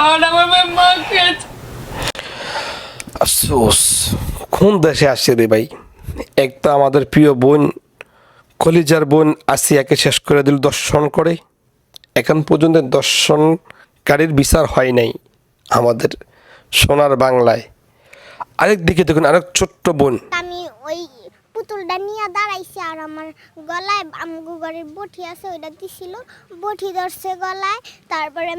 দল আফসোস কোন দেশে আসছে রে ভাই? এক তো আমাদের প্রিয় বোন কলিজার বোন আসিয়াকে শেষ করে দিল দর্শন করে। এখন পর্যন্ত দর্শনকারীর বিচার হয় নাই আমাদের সোনার বাংলায়। আরেক দিকে দেখুন আরেক ছোট্ট বোন। আমি ওই পুতুলটা নিয়ে দাঁড়াইছি আর আমার গলায় আমগো ঘরের বটি আছে ওইটা দিছিল। বটি ধরছে গলায় তারপরে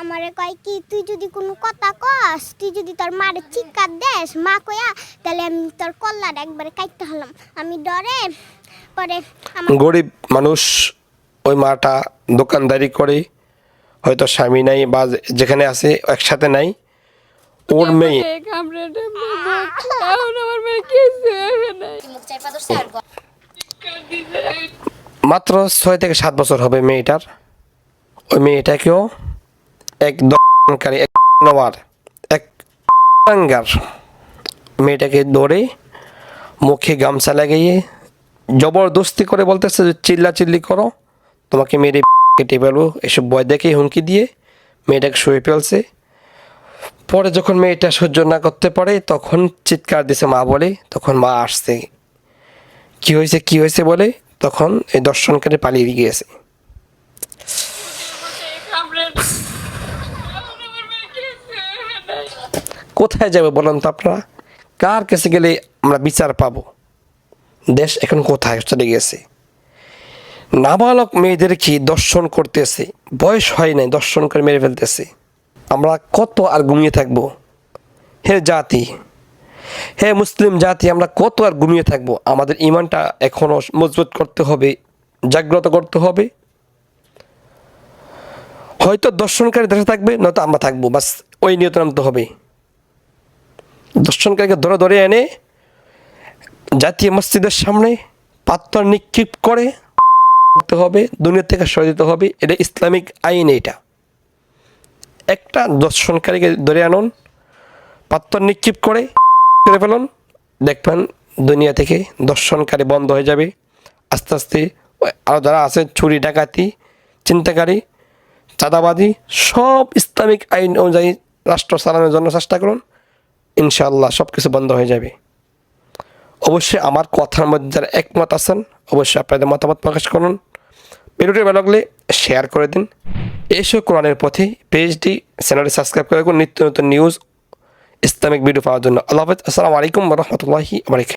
আমারে কয় কি তুই যদি কোনো কথা কস তুই যদি তোর মারে চিৎকার দেস মা কয়া তাহলে আমি তোর কল্লার একবারে কাটতে হলাম। আমি ডরে পরে আমার গরিব মানুষ ওই মাটা দোকানদারি করে হয়তো স্বামী নাই বা যেখানে আছে একসাথে নাই। ওর মেয়ে। মাত্র ছয় থেকে সাত বছর হবে মেয়েটার। ওই মেয়েটাকেও এক দখলকারী এক নেওয়ার, এক আঙ্গার মেয়েটাকে ধরে মুখে গামছা লাগিয়ে জবরদস্তি করে বলতেছে যে চিল্লা চিল্লি করো, তোমাকে মেরে কেটে ফেলব। এসব ভয় দেখেই হুমকি দিয়ে মেয়েটাকে শুয়ে ফেলছে। পরে যখন মেয়েটা সহ্য না করতে পারে, তখন চিৎকার দিছে মা বলে, তখন মা আসছে। কি হয়েছে কি হয়েছে? বলে তখন এই দর্শনকারী পালিয়ে গিয়েছে। কোথায় যাবে বলুন তো আপনারা? কার কাছে গেলে আমরা বিচার পাব? দেশ এখন কোথায়? চলে গেছে। নাবালক মেয়েদেরকে দর্শন করতেছে? বয়স হয় নাই, দর্শন করে মেরে ফেলতেছে। আমরা কত আর ঘুমিয়ে থাকব? হে জাতি, হে মুসলিম জাতি, আমরা কত আর ঘুমিয়ে থাকব? আমাদের ইমানটা এখনও মজবুত করতে হবে, জাগ্রত করতে হবে। হয়তো দর্শনকারী দেশে থাকবে, নয়তো আমরা থাকব। বাস, ওই নিয়ত নামতে হবে। দর্শনকারীকে ধরে ধরে এনে জাতীয় মসজিদের সামনে পাত্র নিক্ষেপ করে করতে হবে, দুনিয়া থেকে সরে দিতে হবে, এটা ইসলামিক আইন এটা। একটা দর্শনকারীকে ধরে আনুন পাত্র নিক্ষেপ করে করে ফেলুন, দেখবেন দুনিয়া থেকে দর্শনকারী বন্ধ হয়ে যাবে। আস্তে আস্তে আরও যারা আছে চুরি, ডাকাতি চিন্তাকারী চাঁদাবাদী সব ইসলামিক আইন অনুযায়ী রাষ্ট্র চালানোর জন্য চেষ্টা করুন। ইনশাআল্লাহ সব কিছু বন্ধ হয়ে যাবে। অবশ্যই আমার কথার মধ্যে যারা একমত আছেন, অবশ্যই আপনাদের মতামত প্রকাশ করুন। ভিডিওটি ভালো লাগলে শেয়ার করে দিন। এসব কোরআনের পথে, পেজটি, চ্যানেলটি সাবস্ক্রাইব করে রাখুন। নিত্য নতুন নিউজ ইসলামিক ভিডিও পাওয়ার জন্য। আল্লাহ হাফেজ। আসসালামু আলাইকুম রহমতুল্লাহি